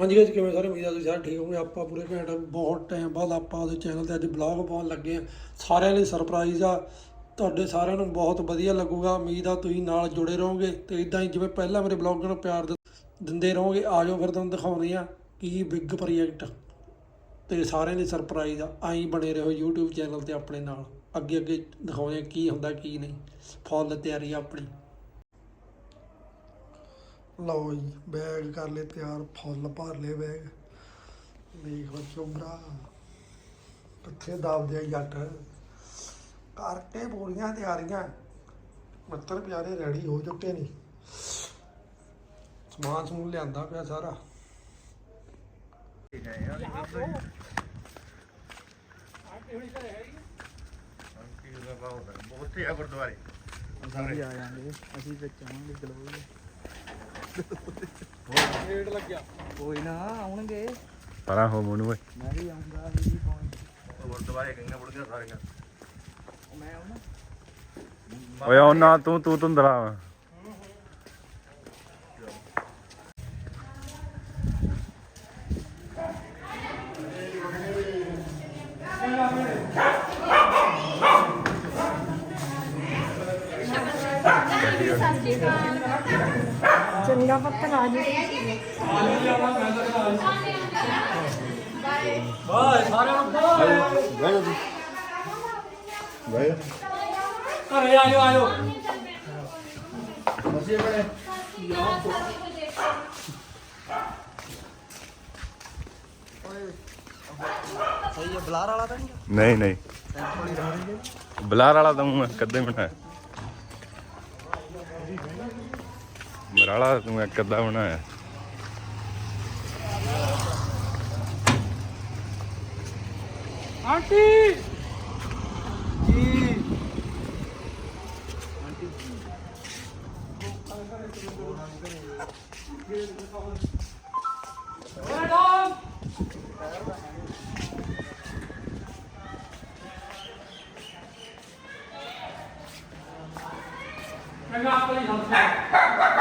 ਹਾਂਜੀ guys, ਕਿਵੇਂ ਸਾਰੇ? ਉਮੀਦ ਆ ਤੁਸੀਂ ਸਾਰੇ ਠੀਕ ਹੋਗੇ ਆਪਾਂ ਪੂਰੇ ਘੰਟਾ ਬਹੁਤ ਟਾਈਮ ਬਾਅਦ ਆਪਾਂ ਉਹਦੇ ਚੈਨਲ ਤੇ ਅੱਜ ਬਲੌਗ ਪਾਉਣ ਲੱਗੇ ਆ। ਸਾਰਿਆਂ ਲਈ ਸਰਪ੍ਰਾਈਜ਼ ਆ। ਤੁਹਾਡੇ ਸਾਰਿਆਂ ਨੂੰ ਬਹੁਤ ਵਧੀਆ ਲੱਗੂਗਾ। ਉਮੀਦ ਆ ਤੁਸੀਂ ਨਾਲ ਜੁੜੇ ਰਹੋਗੇ ਤੇ ਇਦਾਂ ਹੀ ਜਿਵੇਂ ਪਹਿਲਾਂ ਮੇਰੇ ਬਲੌਗਾਂ ਨੂੰ ਪਿਆਰ ਦਿੰਦੇ ਰਹੋਗੇ ਆਜੋ ਫਿਰ ਤੁਹਾਨੂੰ ਦਿਖਾਉਂਦੇ ਆ ਕੀ ਬਿਗ ਪ੍ਰੋਜੈਕਟ ਤੇ ਸਾਰਿਆਂ ਲਈ ਸਰਪ੍ਰਾਈਜ਼ ਆ। ਆਈ ਬਣੇ ਰਹੋ YouTube ਚੈਨਲ ਤੇ ਆਪਣੇ ਨਾਲ। ਅੱਗੇ ਅੱਗੇ ਦਿਖਾਉਂਦੇ ਆ ਕੀ ਹੁੰਦਾ ਕੀ ਨਹੀਂ। ਫੁੱਲ ਤਿਆਰੀ ਆਪਣੀ। ਲਓ ਜੀ ਬੈਗ ਕਰ ਲਏ ਤਿਆਰ ਫੁੱਲ ਭਰ ਲਏ ਬੈਗ ਦੇਖੋ ਚੁੰਬਰਾ ਕਿੱਥੇ ਦਬਦੇ ਆ ਜੱਟ। ਕਰਕੇ ਪੂਰੀਆਂ ਤਿਆਰੀਆਂ ਮੱਤਰ ਪਿਆਰੇ ਰੈਡੀ ਹੋ ਚੁੱਕੇ ਨੇ। ਸਮਾਨ ਸਮੂਨ ਲਿਆਂਦਾ ਪਿਆ ਸਾਰਾ। ਬਹੁਤ ਹੀ ਆ ਗੁਰਦੁਆਰੇ। ਅਸੀਂ ਵੀ ਆ ਜਾਾਂਗੇ ਅਸੀਂ ਵਿੱਚ ਆਵਾਂਗੇ ਗਲੋਏ ਰੇਡ ਲੱਗਿਆ। ਕੋਈ ਨਾ ਆਉਣਗੇ। ਪਰਾਂ ਹੋ ਮੋਨੂ ਓਏ। ਮੈਂ ਵੀ ਆਉਂਗਾ ਇਹ ਵੀ ਪਹੁੰਚ ਗੁਰਦੁਆਰੇ ਗੰਗਾ ਬੁੜ ਗਿਆ ਸਾਰੀਆਂ। ਮੈਂ ਆਉਣਾ। ਓਏ ਉਹਨਾਂ ਤੂੰ ਤੂੰ ਤੁੰਦਰਾ ਚੰਗਾ ਪੱਤਰ ਆ ਜੀ ਬਾਏ ਸਾਰਿਆਂ ਨੂੰ ਬਾਏ ਬਾਈ ਘਰੇ ਆਇਓ ਆਇਓ ਸਹੀ ਹੈ ਬਲਾਰ ਵਾਲਾ ਤਾਂ ਨਹੀਂ ਨਹੀਂ ਬਲਾਰ ਵਾਲਾ ਤਾਂ ਮੈਂ ਕਦੇ ਬਣਾਇਆ ਮਰਾਲਾ ਤੂੰ ਇੱਕ ਅੱਧਾ ਬਣਾਇਆ। ਆਂਟੀ! ਜੀ ਚੰਗਾ ਆਪਣੀ ਸੰਸਥਾ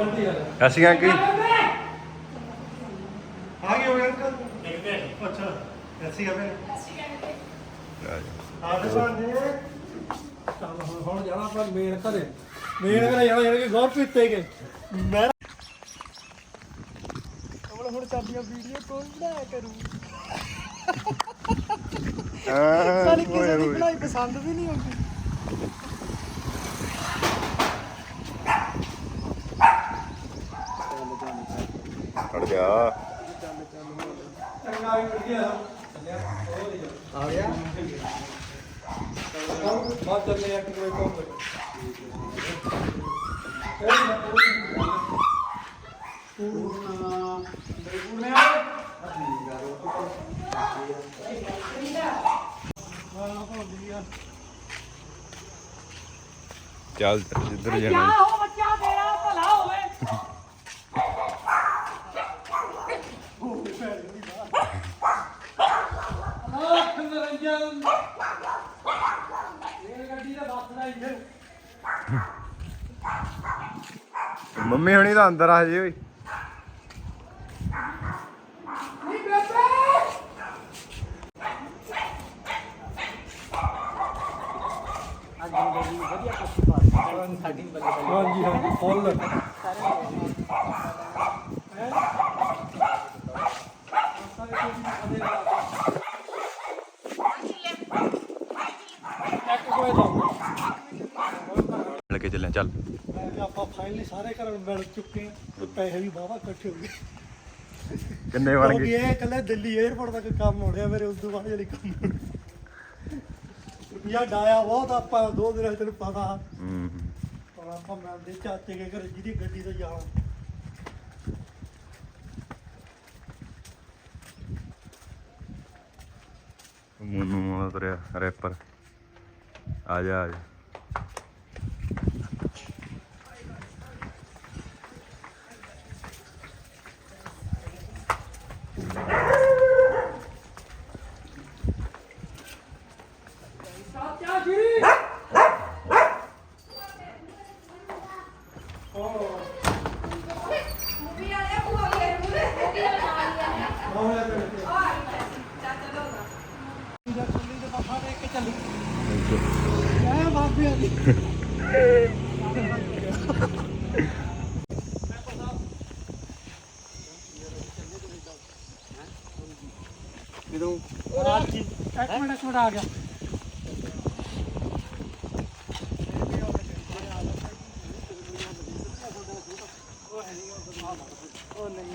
ਬੰਦੀ ਆ ਅਸੀਂ ਕੀ ਆ ਗਏ ਹੋਏ ਅੰਕਲ? ਅੱਛਾ ਐਸੀ ਆ ਫਿਰ ਆ ਦੇ ਸਾਂਝੇ ਚੱਲ ਹੁਣ ਹੁਣ ਜਾਣਾ ਆਪਾਂ ਮੇਨ ਘਰੇ। ਮੇਨ ਘਰੇ ਜਾਣਾ ਜਿਹੜੇ ਕਿ ਗੌਰ ਪੀਤੇ ਗਏ। ਮੈਂ ਕਮਲ ਹੁਣ ਸਾਡੀਆਂ ਵੀਡੀਓ ਕੌਣ ਬਣਾਇਆ ਕਰੂ। ਸਾਡੀ ਕਿਸੇ ਦੀ ਬਣਾਈ ਪਸੰਦ ਵੀ ਨਹੀਂ ਆਉਂਦੀ। ਹਟ ਜਾ ਆ ਗਿਆ। ਬਾਅਦ ਚੱਲੇ ਇੱਕ ਕੋਈ ਕੰਮ ਚੱਲ ਜਿੱਧਰ ਜਾਣਾ ਹੋ ਬੱਚਾ ਤੇਰਾ ਭਲਾ ਹੋਵੇ ਇਹ ਗੱਡੀ ਦਾ ਬੱਸ ਦਾ ਇੰਜਨ ਮੰਮੀ ਹੁਣੀ ਤਾਂ ਅੰਦਰ ਆ ਜੇ ਓਏ। ਹਾਂਜੀ ਹਾਂਜੀ ਫੁੱਲ ਕੋਈ ਦਾ ਲੈ ਕੇ ਚੱਲੇ। ਚੱਲ ਆਪਾਂ ਫਾਈਨਲੀ ਸਾਰੇ ਘਰਾਂ ਨੂੰ ਮਿਲ ਚੁੱਕੇ ਹਾਂ ਤੇ ਪੈਸੇ ਵੀ ਵਾਵਾ ਇਕੱਠੇ ਹੋ ਗਏ। ਕਿੰਨੇ ਬਣ ਕਿਉਂਕਿ ਗਏ? ਇਹ ਕੱਲੇ ਦਿੱਲੀ 에ਅਰਪੋਰਟ ਤੱਕ ਕੰਮ ਹੋ ਰਿਹਾ ਮੇਰੇ ਉਸ ਤੋਂ ਬਾਅਦ ਜਿਹੜੀ ਕੰਮ ਹੋਣਾ। ਰੁਪਈਆ ਡਾਇਆ ਬਹੁਤ ਆਪਾਂ ਦੋ ਦਿਨਾਂ 'ਚ ਤੈਨੂੰ ਪਤਾ। ਹੂੰ। ਹੁਣ ਆਪਾਂ ਮਿਲਦੇ ਚਾਚੇ ਕੇ ਘਰ ਜਿਹਦੀ ਗੱਡੀ ਤੋਂ ਜਾਣਾ। ਮੋਨੂ ਮੋਲਾ ਤੁਰਿਆ ਰੈਪਰ ਆ ਜਾ ਆ ਜੀ ਪਿਆ ਦੀ ਜਦੋਂ ਇੱਕ ਮਿੰਟ ਇੱਕ ਮਿੰਟ ਆ ਗਿਆ।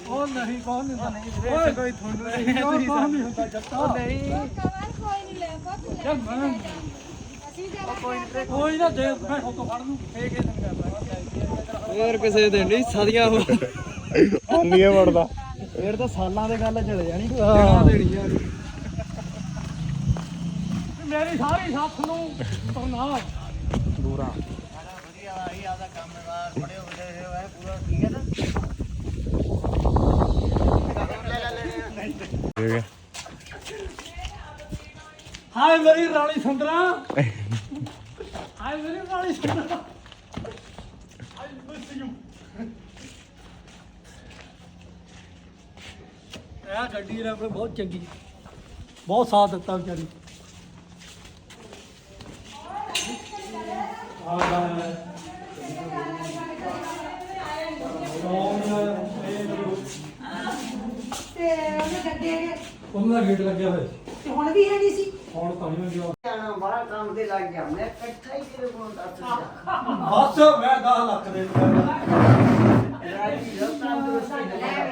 ਉਹ ਨਹੀਂ ਕੌਣ ਨਹੀਂ ਹੁੰਦਾ। ਨਹੀਂ ਓਏ ਕੋਈ ਤੁਹਾਨੂੰ ਨਹੀਂ ਕੌਣ ਨਹੀਂ ਹੁੰਦਾ ਜੱਟਾ। ਨਹੀਂ। ਕੋਈ ਨਾ ਦੇ ਮੈਂ ਫੋਟੋ ਫੜ ਲੂੰ ਫੇਕ ਇਹ ਸੰਗਾ ਹੋਰ ਕਿਸੇ ਦੇ ਨਹੀਂ ਸਦੀਆਂ ਹੋ ਆਂਦੀਆਂ ਵੜਦਾ। ਫੇਰ ਤਾਂ ਸਾਲਾਂ ਦੇ ਗੱਲ ਚਲੇ ਜਾਣੀ। ਹਾਂ। ਦੇਣੀ ਯਾਰ ਮੇਰੀ ਸਾਰੀ ਸੱਥ ਨੂੰ ਤੋਂ ਨਾ ਦੂਰਾ ਠੀਕ ਹੈ ਹਾਏ ਮੇਰੀ ਰਾਣੀ ਸੁੰਦਰਾ। ਹਾਏ ਮੇਰੀ ਰਾਣੀ ਸੁੰਦਰਾ। I miss you. ਇਹ ਗੱਡੀ ਨੇ ਆਪਣੇ ਬਹੁਤ ਚੰਗੀ ਬਹੁਤ ਸਾਥ ਦਿੱਤਾ ਵਿਚਾਰੀ। ਆ ਤੇ ਉਹਨੇ ਗੱਡੇ ਉਹਨਾਂ ਦਾ ਗੇਟ ਲੱਗਿਆ ਹੋਇਆ। ਸੀ ਤੇ ਹੁਣ ਵੀ ਹੈ ਨਹੀਂ ਸੀ। ਹੁਣ ਤਾਂ ਨਹੀਂ ਮੈਂ ਗਿਆ ਜਾਣਾ ਬੜਾ ਕੰਮ ਦੇ ਲੱਗ ਗਿਆ। ਮੈਂ ਇਕੱਠਾ ਹੀ ਤੇਰੇ ਕੋਲ ਦੱਸ ਦਿੱਤਾ। ਬਸ ਮੈਂ 10 ਲੱਖ ਦੇ ਰਾਜੀ ਲੈ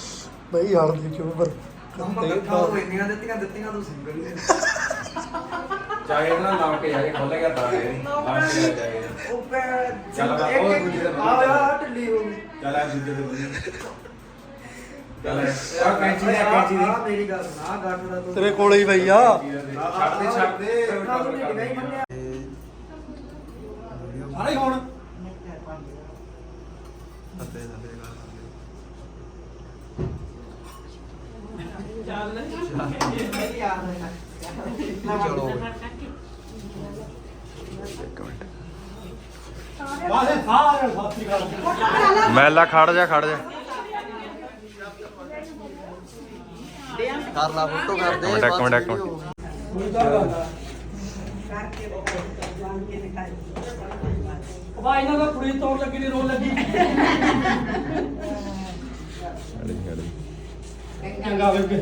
ਨਹੀਂ ਚੋਬਰ ਖਾਤੇ ਕੰਮ ਇੰਨੀਆਂ ਦਿੱਤੀਆਂ ਦਿੱਤੀਆਂ ਤੂੰ ਸਿੰਗਲ ਚਾਹੇ ਨਾ ਲਾ ਕੇ ਜਾਏ ਖੋਲੇਗਾ ਤਾਂ ਇਹ ਲਾ ਕੇ ਜਾਏ। ਉਹ ਪੈ ਚੱਲ ਬਾ, ਉਹ ਦੂਜੇ ਦੇ। ਆ ਯਾਰ ਢਿੱਲੀ ਹੋ ਗਈ। ਚੱਲ ਆ ਦੂਜੇ ਦੇ ਚੱਲ ਆ ਕੈਂਚੀ ਦੇ ਕੈਂਚੀ ਦੇ। ਆ ਮੇਰੀ ਗੱਲ ਸੁਣਾ ਗੱਟ ਦਾ ਤੂੰ ਤੇਰੇ ਕੋਲੇ ਹੀ ਪਈ ਆ ਛੱਡ ਦੇ ਛੱਡ ਦੇ। ਕੰਮ ਨਹੀਂ ਨਹੀਂ ਮੈਲਾ ਖੜ ਜਾ ਖੜ ਜਾ। ਕਰ ਲਾ ਫੋਟੋ ਕਰ ਦੇ ਇੱਕ ਮਿੰਟ ਇੱਕ ਮਿੰਟ ਵਾ ਇਹਨਾਂ ਦਾ ਕੁੜੀ ਤੋੜ ਲੱਗੀ ਦੀ ਰੋਣ ਲੱਗੀ। ਚੰਗਾ ਬੇਬੇ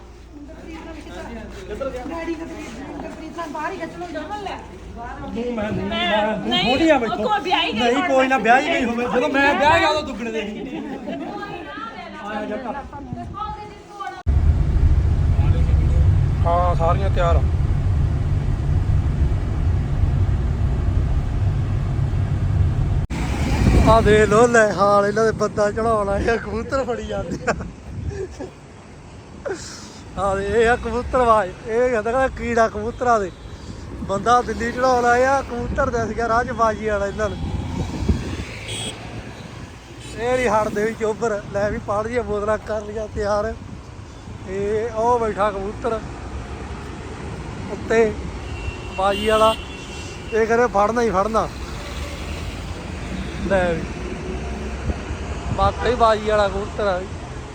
ਹੀ ਲੋ ਜਮਨ ਲੈ। ਮੈਂ ਨਹੀਂ ਥੋੜੀ ਆ ਬੈਠੋ ਕੋਈ ਵਿਆਹੀ ਗਈ ਨਹੀਂ ਕੋਈ ਨਾ ਵਿਆਹ ਹੀ ਗਈ ਹੋਵੇ। ਜਦੋਂ ਮੈਂ ਵਿਆਹ ਗਿਆ ਉਦੋਂ ਦੁੱਗਣੇ ਦੇ ਹਾਂ ਸਾਰੀਆਂ ਤਿਆਰ ਆ। ਆ ਦੇ ਲੋ ਲੈ ਹਾਲ ਇਹਨਾਂ ਦੇ ਬੰਦਾ ਚੜਾਉਣ ਆਇਆ ਕਬੂਤਰ ਫੜੀ ਜਾਂਦੇ ਆ। ਆ ਦੇ ਇਹ ਆ ਕਬੂਤਰਵਾਜ ਇਹ ਕਹਿੰਦਾ ਕਹਿੰਦਾ ਕੀੜਾ ਕਬੂਤਰਾਂ ਦੇ। ਬੰਦਾ ਦਿੱਲੀ ਚੜਾਉਣ ਆਇਆ, ਕਬੂਤਰ ਦਿਸ ਗਿਆ ਰਾਹ 'ਚ ਬਾਜੀ ਵਾਲਾ ਇਹਨਾਂ ਨੂੰ। ਇਹ ਨਹੀਂ ਹਟਦੇ ਵੀ ਚੋਬਰ ਲੈ ਵੀ ਪਾੜ ਦੀਆਂ ਬੋਤਲਾਂ ਕਰ ਲਿਆ ਤਿਆਰ। ਇਹ ਉਹ ਬੈਠਾ ਕਬੂਤਰ ਉੱਤੇ, ਬਾਜੀ ਵਾਲਾ। ਇਹ ਕਰੇ ਫੜਨਾ ਹੀ ਫੜਨਾ। ਲੈ ਵੀ। ਬਾਕੀ ਬਾਜੀ ਵਾਲਾ ਕਬੂਤਰ ਆ।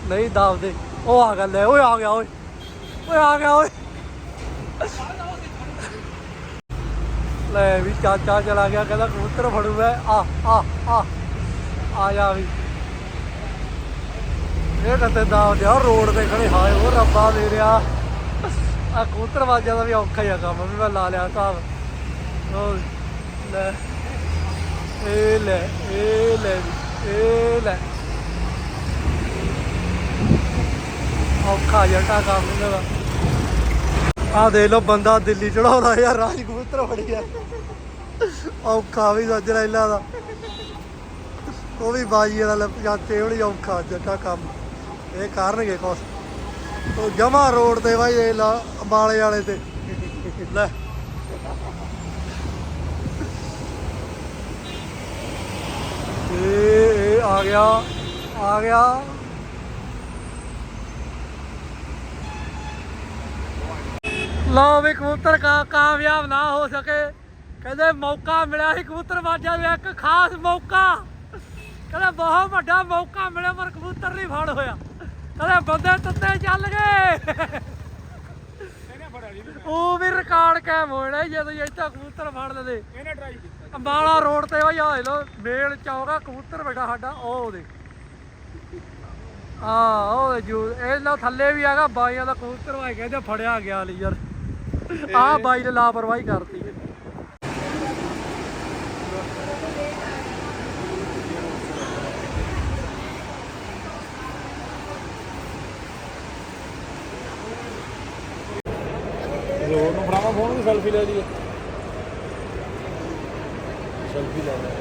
ਨਹੀਂ ਦੱਬਦੇ ਉਹ ਆ ਗਿਆ, ਲੈ ਓਏ, ਆ ਗਿਆ ਓਏ ਓਏ। ਆ ਗਿਆ ਓਏ ਲੈ ਵੀ ਚਾਚਾ ਚਲਾ ਗਿਆ ਕਹਿੰਦਾ ਕਬੂਤਰ ਫੜੂਗਾ ਆ ਆ ਆ ਆ ਜਾ ਵੀ ਇਹ ਕਿਤੇ ਦਾ ਦਿਆ ਰੋਡ ਤੇ ਖੜੇ ਹਾਏ ਉਹ ਰੱਬਾ ਦੇ ਰਿਆ ਆ ਕਬੂਤਰ ਵਾਜਾ ਦਾ ਵੀ ਔਖਾ ਹੀ ਆ ਕੰਮ ਵੀ ਮੈਂ ਲਾ ਲਿਆ ਹਿਸਾਬ ਉਹ ਲੈ ਇਹ ਲੈ ਇਹ ਲੈ ਇਹ ਲੈ ਔਖਾ ਜਟਾ ਕੰਮ ਇਹਨਾਂ ਦਾ ਆ ਦੇਖ ਲਓ ਬੰਦਾ ਦਿੱਲੀ ਚੜਾਉਂਦਾ ਯਾਰ ਰਾਜ ਕਬੂਤਰ ਆ। ਔਖਾ ਵੀ ਸੱਜਣਾ ਇਹਨਾਂ ਦਾ। ਉਹ ਵੀ ਬਾਜੀ ਵਾਲਾ ਜਾਂਦੇ ਹੋਣੀ ਔਖਾ ਜੱਟਾ ਕੰਮ। ਇਹ ਕਰਨਗੇ ਕੁਛ। ਉਹ ਜਮਾ ਰੋਡ ਤੇ ਬਾਈ, ਇਹ ਲਾ, ਅੰਬਾਲੇ ਵਾਲੇ ਤੇ। ਲੈ। ਇਹ ਆ ਗਿਆ ਆ ਗਿਆ। ਲਓ ਵੀ ਕਬੂਤਰ ਕਾ ਕਾਮਯਾਬ ਨਾ ਹੋ ਸਕੇ। ਕਹਿੰਦੇ ਮੌਕਾ ਮਿਲਿਆ ਸੀ ਕਬੂਤਰ ਬਾਜਾਂ ਨੂੰ ਇੱਕ ਖਾਸ ਮੌਕਾ। ਕਹਿੰਦੇ ਬਹੁਤ ਵੱਡਾ ਮੌਕਾ ਮਿਲਿਆ ਪਰ ਕਬੂਤਰ ਨਹੀਂ ਫੜ ਹੋਇਆ। ਕਹਿੰਦੇ ਬੰਦੇ ਤੱਤੇ ਚੱਲ ਗਏ। ਉਹ ਵੀ ਰਿਕਾਰਡ ਕਾਇਮ ਹੋਣਾ ਜਦੋਂ ਇੱਥੇ ਕਬੂਤਰ ਫੜ ਲਦੇ। ਇਹਨੇ ਟਰਾਈ ਕੀਤਾ। ਅੰਬਾਲਾ ਰੋਡ ਤੇ ਉਹ ਆ ਲੋ ਮੇਲ ਚੌਗਾ ਕਬੂਤਰ ਬੈਠਾ ਸਾਡਾ ਉਹ ਉਹਦੇ। ਆ ਉਹ ਜੂ ਇਹ ਲੋ ਥੱਲੇ ਵੀ ਹੈਗਾ ਬਾਈਆਂ ਦਾ ਕਬੂਤਰ ਵਾਈ ਕਹਿੰਦੇ ਫੜਿਆ ਗਿਆ ਲਈ ਯਾਰ ਆ ਬਾਈ ਨੇ ਲਾਪਰਵਾਹੀ ਕਰਤੀ ਲੋੜ ਨੂੰ ਫੜਾਵਾ, ਫੋਨ ਵੀ ਸੈਲਫੀ ਲੈ ਲਈਏ। ਸੈਲਫੀ ਲੈ ਲੈ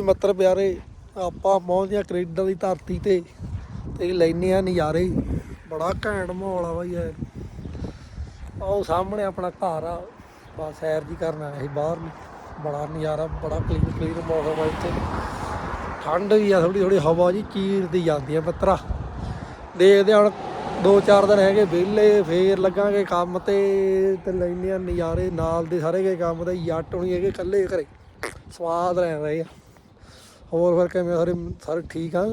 ਲਓ ਮਿੱਤਰ ਪਿਆਰੇ, ਆਪਾਂ ਪਹੁੰਚਦੇ ਆ ਕੈਨੇਡਾ ਦੀ ਧਰਤੀ ਤੇ ਤੇ ਲੈਨੇ ਆ ਨਜ਼ਾਰੇ। ਬੜਾ ਘੈਂਟ ਮਾਹੌਲ ਆ ਬਾਈ ਇਹ। ਆਓ ਸਾਹਮਣੇ ਆਪਣਾ ਘਰ ਆ। ਬਸ ਸੈਰ ਜੀ ਕਰਨ ਆਏ ਸੀ ਬਾਹਰ ਬੜਾ ਨਜ਼ਾਰਾ, ਬੜਾ ਕਲੀਨ ਕਲੀਨ ਮੌਸਮ ਆ ਇੱਥੇ। ਠੰਡ ਵੀ ਆ ਥੋੜੀ ਥੋੜੀ ਹਵਾ ਜੀ ਚੀਰਦੀ ਜਾਂਦੀ ਆ ਮਿੱਤਰਾ। ਦੇਖਦੇ ਹਾਂ ਹੁਣ ਦੋ ਚਾਰ ਦਿਨ ਹੈਗੇ ਵਿਹਲੇ, ਫੇਰ ਲੱਗਾਂਗੇ ਕੰਮ ਤੇ। ਤੇ ਲੈਨੇ ਆ ਨਜ਼ਾਰੇ ਨਾਲ ਦੇ ਸਾਰੇ ਕੇ ਕੰਮ ਤੇ ਜੱਟ ਹੋਣੀ ਹੈਗੇ ਇਕੱਲੇ ਘਰੇ। ਸਵਾਦ ਲੈ ਰਹੇ ਆ। ਹੋਰ ਫਿਰ ਕਿਵੇਂ ਸਾਰੇ ਸਾਰੇ ਠੀਕ ਆ?